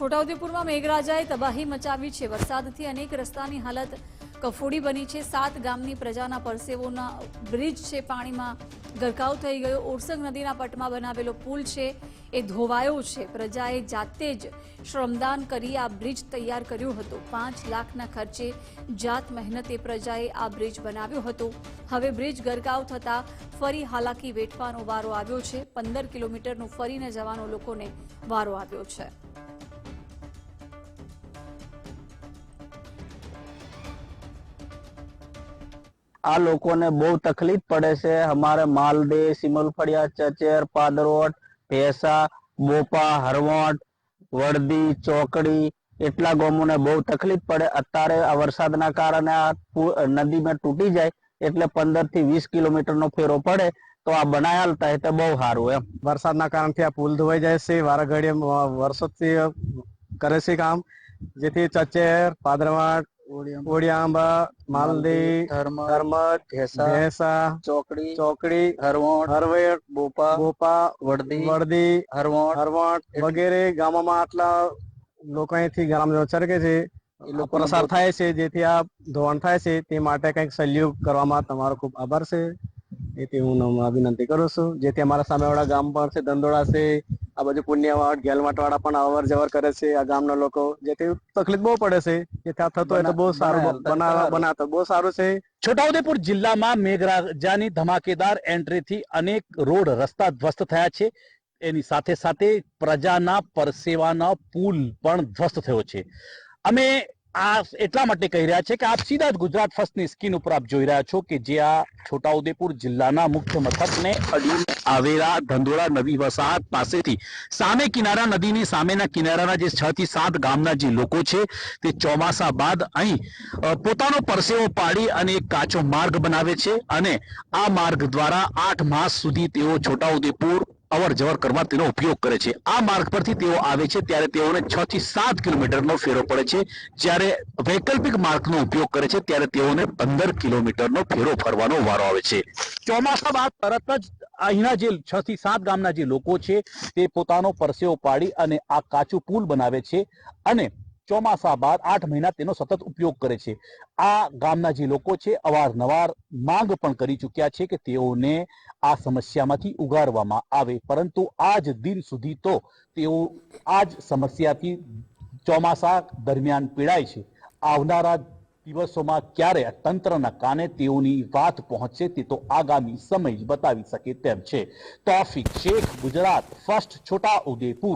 છોટાઉદેપુરમાં મેઘરાજાએ તબાહી મચાવી છે. વરસાદથી અનેક રસ્તાની હાલત કફોડી બની છે. સાત ગામની પ્રજાના પરસેવોના બ્રિજ છે. પાણીમાં ગરકાવ થઈ ગયો. ઓરસંગ નદીના પટમાં બનાવેલો પુલ છે. એ ધોવાયો છે. પ્રજાએ જાતે જ શ્રમદાન કરી આ બ્રિજ તૈયાર કર્યું હતું. પાંચ લાખના ખર્ચે જાત મહેનતે પ્રજાએ આ બ્રિજ બનાવ્યો હતો. હવે બ્રિજ ગરકાવ થતાં ફરી હાલાકી વેઠવાનો વારો આવ્યો છે. પંદર કિલોમીટરનું ફરીને જવાનો લોકોને વારો આવ્યો છે. આ લોકોને બહુ તકલીફ પડે છે. અમારે માલદે, સિમલફળિયા, ચચેર, પાદરોટ, ભેસા, બોપા, હરવોટ વડદી ચોકડી એટલા ગામોને બહુ તકલીફ પડે. અત્યારે આ વરસાદના કારણે આ નદીમાં તૂટી જાય એટલે પંદરથી વીસ કિલોમીટરનો ફેરો પડે તો આ બનાયાલ થાય તો બહુ સારું એમ. વરસાદના કારણથી આ પુલ ધોવાઈ જાય છે. વારા ઘડીએ વર્ષોથી કરે છે કામ. જેથી ચચેર, પાદરવાટ ઓડિયાંબા માલદી ધર્મદ ભેસા ચોકડી ચોકડી હરવણ હરવેટ બોપા બોપા વડદી વડદી હરવણ હરવણ વગેરે ગામોમાં આટલા લોકો અહીંથી ગ્રામજનો ચરકે છે. લોકો પ્રસાર થાય છે જેથી આ ધોવાણ થાય છે તે માટે કંઈક સહયોગ કરવામાં તમારો ખૂબ આભાર છે. એથી હું વિનંતી કરું છું. જેથી અમારા સામેવાળા ગામ પણ છે ધંધોળા છે આ બાજુ પુણ્યવાડ ગેલમાટ વાળા પણ અવર જવર કરે છે આ ગામના લોકો. જેથી તકલીફ બહુ પડે છે જેથી આ થતો હોય તો બહુ સારું બનાવવા બનાવતો બહુ સારું છે. છોટાઉદેપુર જિલ્લામાં મેઘરાજાની ધમાકેદાર એન્ટ્રીથી અનેક રોડ રસ્તા ધ્વસ્ત થયા છે. એની સાથે સાથે પ્રજાના પરસેવાના પુલ પણ ધ્વસ્ત થયો છે. અમે આ એટલા માટે કહી રહ્યા છે કે આપ સીધા જ ગુજરાત ફર્સ્ટની સ્કીન ઉપર આપ જોઈ રહ્યા છો કે જે આ છોટાઉદેપુર જિલ્લાના મુખ્ય મથકને અડીને આવેલા ધંધોળા નવી વસાહત પાસેથી સામે કિનારા, નદીની સામેના કિનારાના જે છ થી સાત ગામના જે લોકો છે તે ચોમાસા બાદ અહીં પોતાનો પરસેવો પાડી અને એક કાચો માર્ગ બનાવે છે અને આ માર્ગ દ્વારા આઠ માસ સુધી તેઓ છોટાઉદેપુર અવર જવર કરવા તેનો ઉપયોગ કરે છે. આ માર્ગ પરથી તેઓ આવે છે ત્યારે તેઓને છ થી સાત કિલોમીટરનો ફેરો પડે છે. જ્યારે વૈકલ્પિક માર્ગનો ઉપયોગ કરે છે ત્યારે તેઓને પંદર કિલોમીટરનો ફેરો ફરવાનો વારો આવે છે. ચોમાસા બાદ તરત જ અહીંના જે છ થી સાત ગામના જે લોકો છે તે પોતાનો પરસેવો પાડી અને આ કાચું પુલ બનાવે છે અને ચોમાસા બાદ આઠ મહિના તેનો સતત ઉપયોગ કરે છે. આ ગામના જે લોકો છે, અવારનવાર માંગ પણ કરી ચૂક્યા છે કે તેઓને આ સમસ્યામાંથી ઉગારવામાં આવે. પરંતુ આજ દિન સુધી તો તેઓ આ જ સમસ્યાથી ચોમાસા દરમિયાન પીડાય છે. આવનારા દિવસોમાં ક્યારે તંત્રના કાને તેઓની વાત પહોંચશે તે તો આગામી સમય બતાવી શકે તેમ છે. તોફિક શેખ, ગુજરાત, ફર્સ્ટ, છોટા ઉદેપુર.